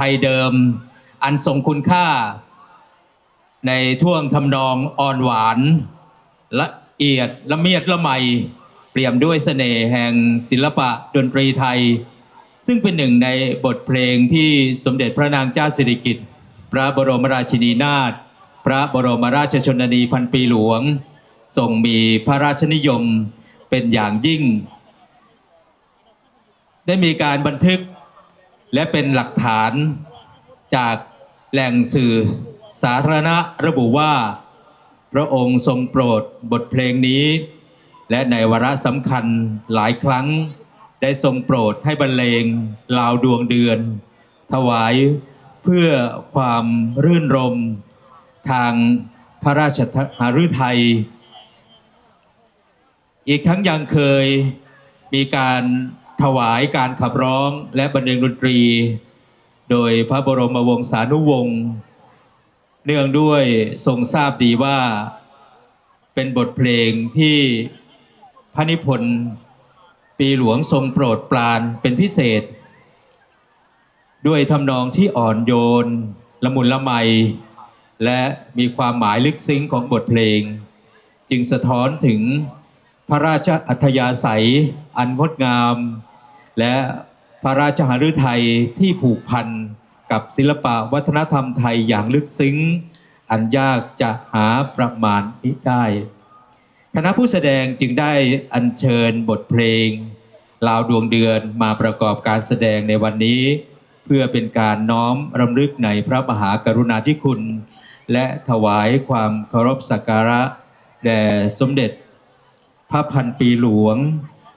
ทยเดิม อันทรงคุณค่า ในท่วงทำนองอ่อนหวานละเอียดละเมียดละไมเปี่ยมด้วยเสน่ห์แห่งศิลปะดนตรีไทย ซึ่งเป็นหนึ่งในบทเพลงที่สมเด็จพระนางเจ้าสิริกิติ์พระบรมราชินีนาถพระบรมราชชนนีพันปีหลวงทรงมีพระราชนิยมเป็นอย่างยิ่ง ได้มีการบันทึก และเป็นหลักฐานจากแหล่งสื่อสาธารณะระบุว่า พระองค์ทรงโปรดบทเพลงนี้ และในวาระสำคัญหลายครั้ง ได้ทรงโปรดให้บรรเลงลาวดวงเดือน ถวายเพื่อความรื่นรม ทางพระราชหฤทัย อีกทั้งยังเคยมีการ ถวายการขับร้องและบรรเลงดนตรี โดยพระบรมวงศานุวงศ์เนื่องด้วยทรงทราบดีว่าเป็นบทเพลงที่พระนิพนธ์ปีหลวงทรงโปรดปรานเป็นพิเศษ ด้วยทำนองที่อ่อนโยน ละมุนละไม และมีความหมายลึกซึ้งของบทเพลง จึงสะท้อนถึงพระราชอัธยาศัยอันงดงาม และพระราชหฤทัยที่ผูกพันกับศิลปะวัฒนธรรมไทยอย่างลึกซึ้ง อันยากจะหาประมาณมิได้ คณะผู้แสดงจึงได้อัญเชิญบทเพลง ลาวดวงเดือนมาประกอบการแสดงในวันนี้ เพื่อเป็นการน้อมรำลึกในพระมหากรุณาธิคุณ และถวายความเคารพสักการะ แด่สมเด็จ พระพันปีหลวง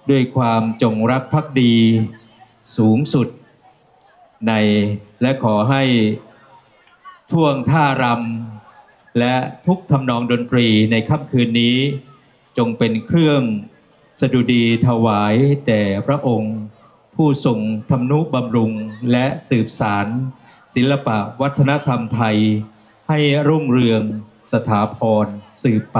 ด้วยความจงรักภักดีสูงสุดในและขอให้ท่วงท่ารำและทุกทำนองดนตรีในค่ำคืนนี้ จงเป็นเครื่องสดุดีถวายแด่พระองค์ ผู้ทรงทำนุบำรุงและสืบสารศิลปะวัฒนธรรมไทย ให้รุ่งเรืองสถาพรสืบไป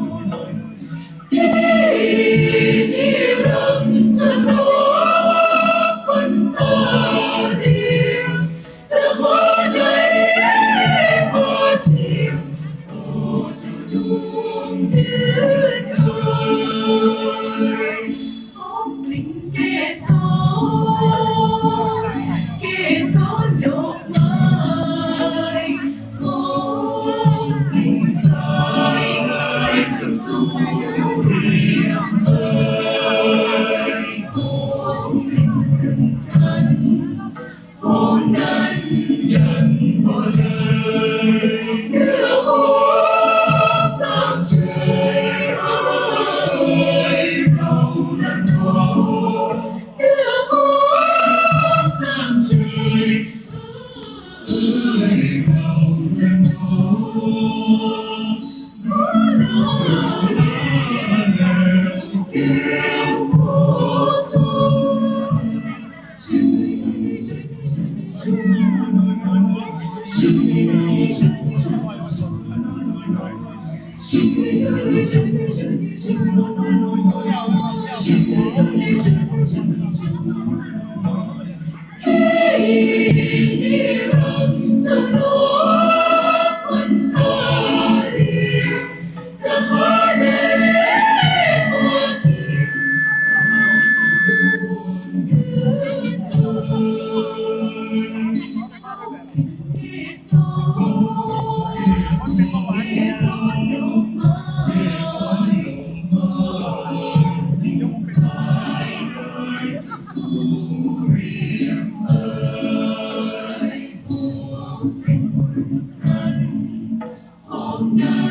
eles 情歌赛啰小阿哥你不是 คนเป็นเบาหวานเนี่ย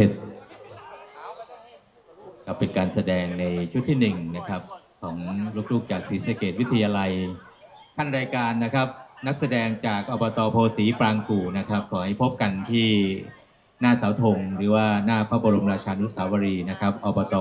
ทสครับ เป็นการแสดงในชุดที่หนึ่งนะครับของลูกๆจากศรีสะเกดวิทยาลัยขั้นรายการนะครับ นักแสดงจากอบตโพสีปรางกู่นะครับขอให้พบกันที่หน้าเสาธงหรือว่าหน้าพระบรมราชานุสาวรีย์นะครับอบต